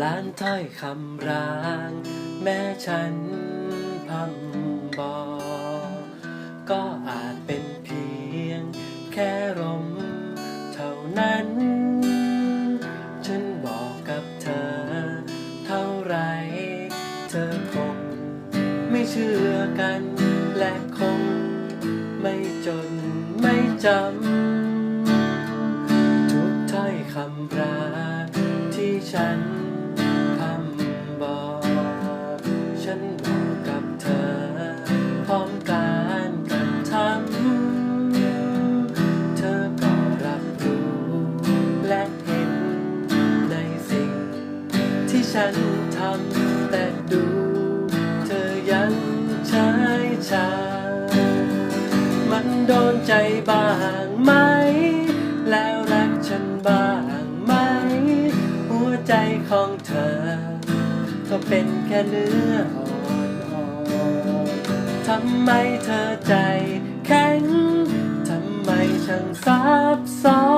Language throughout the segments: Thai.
ล้านถ้อยคำราง แม้ฉันพำบอกก็อาจเป็นเพียง แค่ลมเท่านั้น ฉันบอกกับเธอ เท่าไร เธอคง ไม่เชื่อกัน และคง ไม่จนไม่จำ ทุกถ้อยคำราที่ฉัน ฉันทำแต่ดูเธอยังใช้ชา มันโดนใจบ้างไหม แล้วรักฉันบ้างไหม หัวใจของเธอ ก็เป็นแค่เนื้ออ่อนๆทำไมเธอใจแข็ง ทำไมช่างซับซ้อน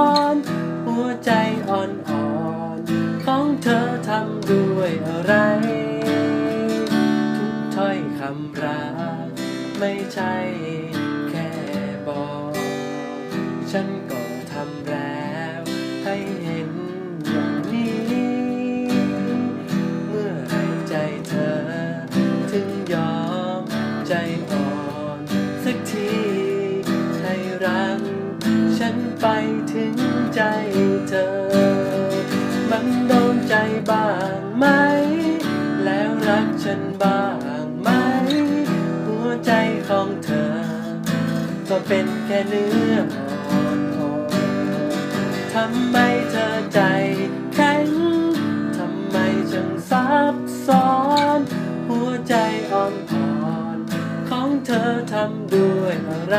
ไม่ใช่แค่บอก ฉันก็ทำแล้วให้เห็นอย่างนี้ เมื่อไรใจเธอ ถึงยอมใจอ่อนสักทีให้รัก ฉันไปถึงใจเธอ มันโดนใจบ้างไหม แล้วรักฉันบ้าง ก็เป็นแค่เนื้ออ่อนๆทำไมเธอใจแข็ง ทำไมจึงซับซ้อน หัวใจอ่อนๆของเธอทำด้วยอะไร